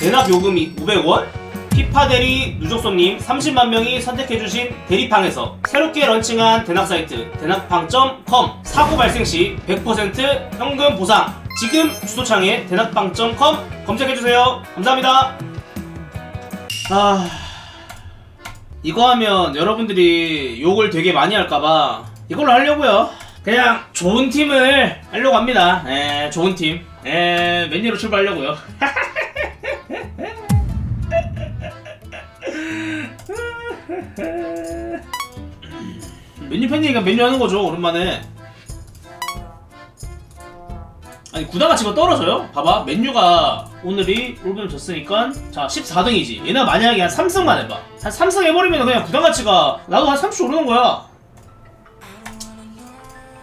대납 요금이 500원? 피파 대리 누적손님 30만 명이 선택해주신 대리팡에서 새롭게 런칭한 대납 사이트 대납팡.com 사고 발생 시 100% 현금 보상. 지금 주소창에 대납팡.com 검색해주세요. 감사합니다. 아 이거 하면 여러분들이 욕을 되게 많이 할까봐 이걸로 하려고요. 그냥 좋은 팀을 하려고 합니다. 에 좋은 팀. 에, 맨유로 출발하려고요 맨유 팬이니까 맨유 하는 거죠 오랜만에. 아니 구단 가치가 떨어져요? 봐봐 맨유가 오늘이 올브를 졌으니까 자 14등이지. 얘네 만약에 한 3승만 해봐. 한 3승 해버리면 그냥 구단 가치가 나도 한 30씩 오르는 거야.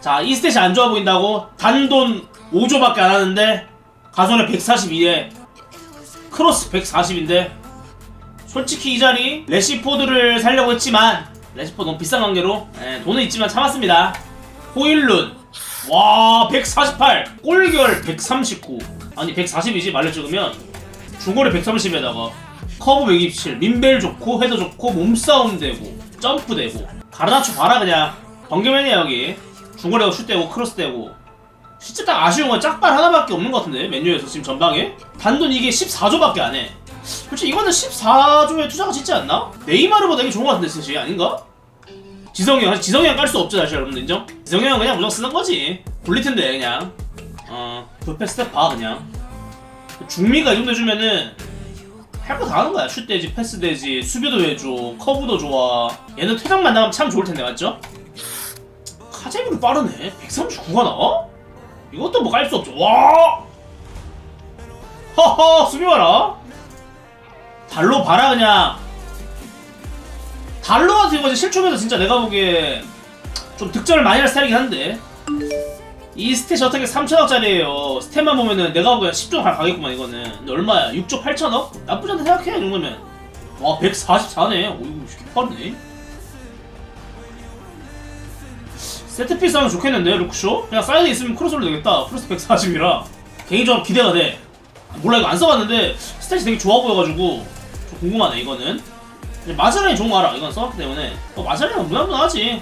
자 이 스탯이 안 좋아 보인다고 단돈 5조밖에 안 하는데 가손에 142에. 크로스 140인데. 솔직히 이 자리 레시포드를 살려고 했지만 레시포드 너무 비싼 관계로 예, 돈은 있지만 참았습니다. 호일룬. 와 148 골결 139 아니 140이지? 말려 찍으면. 중거리 130에다가. 커브 127 민벨 좋고 헤더 좋고 몸싸움 되고 점프 되고. 가르나초 봐라 그냥. 번개맨이야 여기. 중거리가 슛 되고 크로스 되고. 진짜 딱 아쉬운 건 짝발 하나밖에 없는 것 같은데 메뉴에서 지금 전방에? 단돈 이게 14조밖에 안해. 솔직히 이거는 14조에 투자가 짓지 않나? 네이마르보다 이게 좋은 것 같은데 스시 아닌가? 지성이 형, 지성이 형 깔 수 없죠, 사실 여러분들 인정? 지성이 형은 그냥 무조건 쓰는 거지. 굴릴 텐데, 그냥. 어, 부패 스텝 봐, 그냥. 중미가 이 정도 해주면은, 할 거 다 하는 거야. 슛 되지, 패스 되지, 수비도 해줘, 커브도 좋아. 얘는 퇴장만 나가면 참 좋을 텐데, 맞죠? 카제미로 빠르네. 139가 나와? 이것도 뭐 깔 수 없죠. 와! 허허, 수비 봐라. 달로 봐라, 그냥. 달로한테 이거 실축해서 진짜 내가 보기에 좀 득점을 많이 할 스타일이긴 한데. 이 스탯이 어떻게 3천억짜리예요. 스탯만 보면은 내가 보기엔 10조 가- 가겠구만 이거는. 근데 얼마야? 6조 8천억? 나쁘지 않다 생각해 이 정도면. 와 144네. 오 이거 이렇게 빠르네. 세트피스 하면 좋겠는데 루크쇼? 그냥 사이드에 있으면 크로스로 되겠다. 크로스 140이라. 개인적으로 기대가 돼. 몰라 이거 안 써봤는데 스탯이 되게 좋아 보여가지고 좀 궁금하네 이거는 마자렌이 좋은 거 알아 이건 써봤기 때문에. 어, 마자렌은 무난무난하지.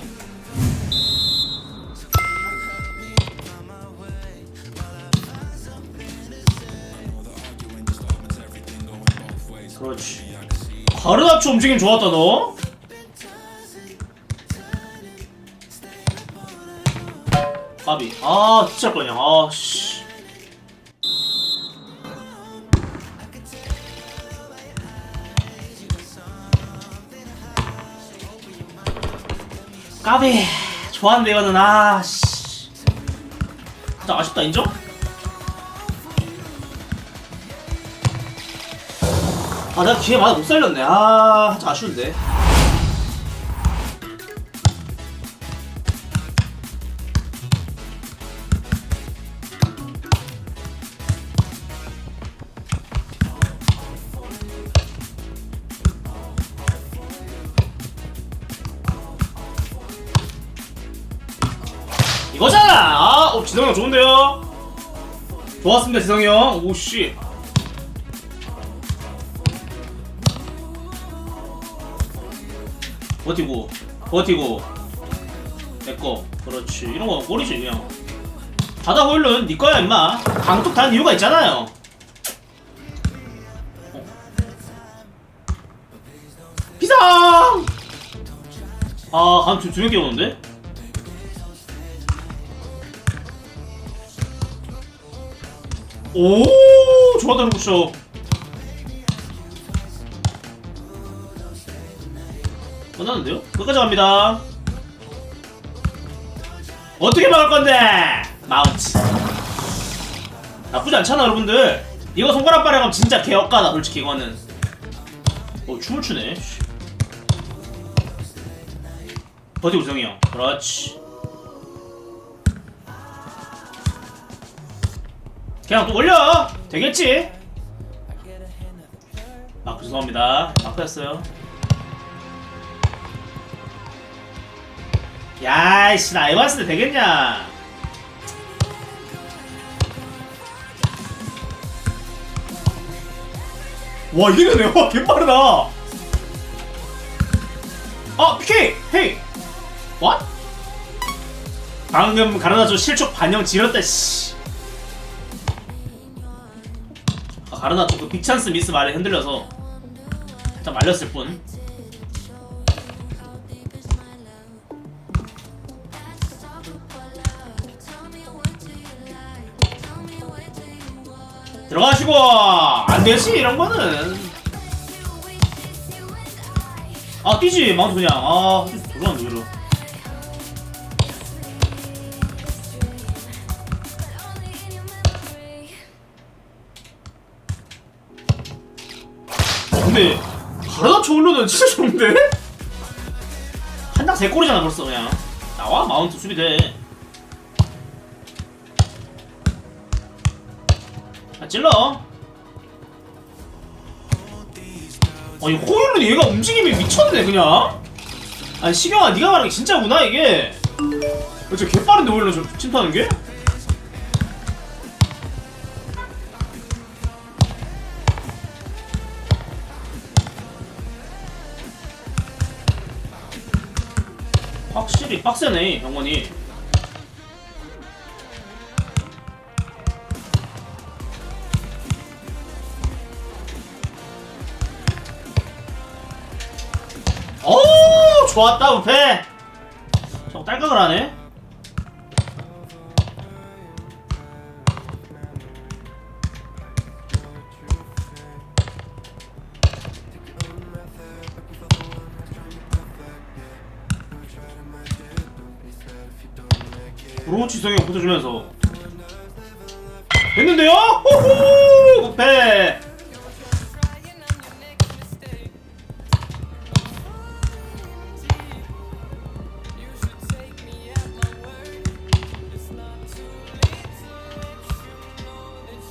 그렇지. 가르나초 움직임 좋았다 너. 까비. 아 진짜 그냥 아씨 까비. 좋았는데 이거는. 아씨. 진짜 아쉽다 인정? 아 내가 기회 많아 못 살렸네. 아 진짜 아쉬운데 이거잖아. 아 어, 지성이 형 좋은데요? 좋았습니다 지성이 형. 오 씨. 버티고 버티고. 내꺼 그렇지. 이런 거 꼴이지 그냥. 바다 호일은 니 거야 임마. 강뚝 단 이유가 있잖아요. 어. 비상! 아 강투 두명 깨우는데 오 좋았다 루쿠쇼 끝났는데요? 끝까지 갑니다. 어떻게 막을 건데? 마운트. 나쁘지 않잖아, 여러분들. 이거 손가락 빨아가면 진짜 개역가다, 솔직히 이거는. 어, 춤을 추네. 씨. 버티고 우성이 형. 그렇지. 그냥 또 올려! 되겠지? 아, 죄송합니다. 마크였어요. 야이씨 나 에반스 때 되겠냐 와 이게 되네 와 개빠르다 아 PK 헤이 what? 방금 가르나초 실축 반영 지렸다 씨 가르나초 그 빅찬스 미스 말에 흔들려서 살짝 말렸을 뿐. 들어가시고 안되지 이런 거는. 아 뛰지 마운트 그냥. 아 근데 가르다 초울로는 진짜 좋은데? 한장 세 골이잖아 벌써 그냥. 나와 마운트 수비돼 아 찔러. 아니 호일은 얘가 움직임이 미쳤네 그냥. 아니 시경아 네가 말한 게 진짜구나 이게. 어, 저 개빠른데 호일은 저 침투하는 게? 확실히 빡세네 병원이 오 좋았다 우패 저거 딸깍을 하네 브로치 성형 붙어주면서 됐는데요? 호호 우패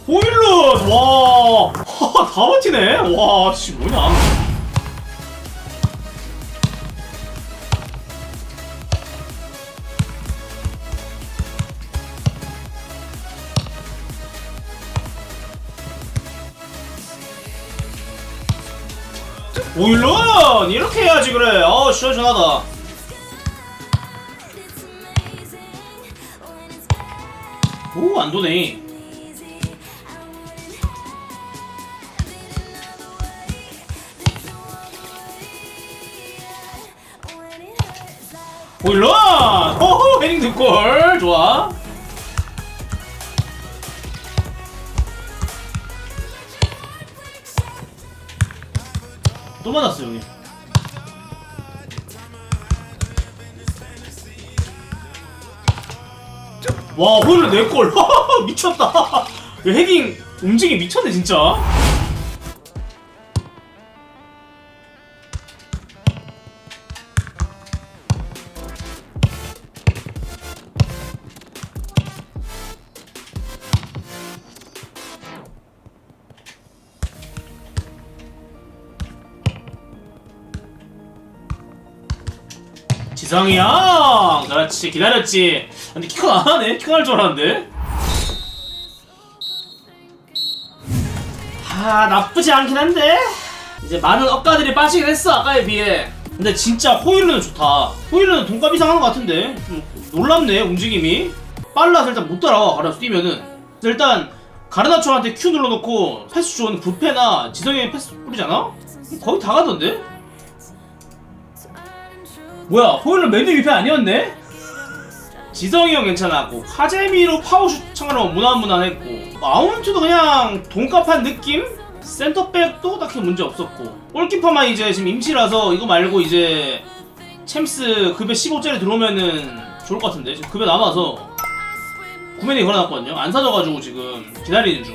호일럿 와, 하, 다 버티네. 와, 씨 뭐냐? 호일럿 이렇게 해야지 그래. 어, 시원시원하다. 오, 안 도네. 보일러! 호호! 헤딩 득골! 또 맞았어, 여기. 와, 호일러 4골! 미쳤다! 야, 헤딩 움직임 미쳤네, 진짜. 지성이 형! 그렇지, 기다렸지. 근데 키컨 안 하네? 키컨 할줄 알았는데? 아, 나쁘지 않긴 한데? 이제 많은 억가들이 빠지긴 했어, 아까에 비해. 근데 진짜 호일르는 좋다. 호일르는 돈값 이상 하는 것 같은데? 좀 놀랍네, 움직임이. 빨라서 일단 못 따라와, 가르나초 뛰면은. 일단, 가르나초한테 Q 눌러놓고 패스 좋은 부페나 지성이 형이 패스 뿌리잖아? 거의 다 가던데? 뭐야 호일러 맨유 위패 아니었네? 지성이 형 괜찮았고 카제미로 파워슛 청하는 무난무난했고 마운트도 그냥 돈값한 느낌? 센터백도 딱히 문제 없었고 골키퍼만 이제 지금 임시라서 이거 말고 이제 챔스 급여 15짜리 들어오면은 좋을 것 같은데 지금 급여 남아서 구매이 걸어놨거든요 안 사져가지고 지금 기다리는 중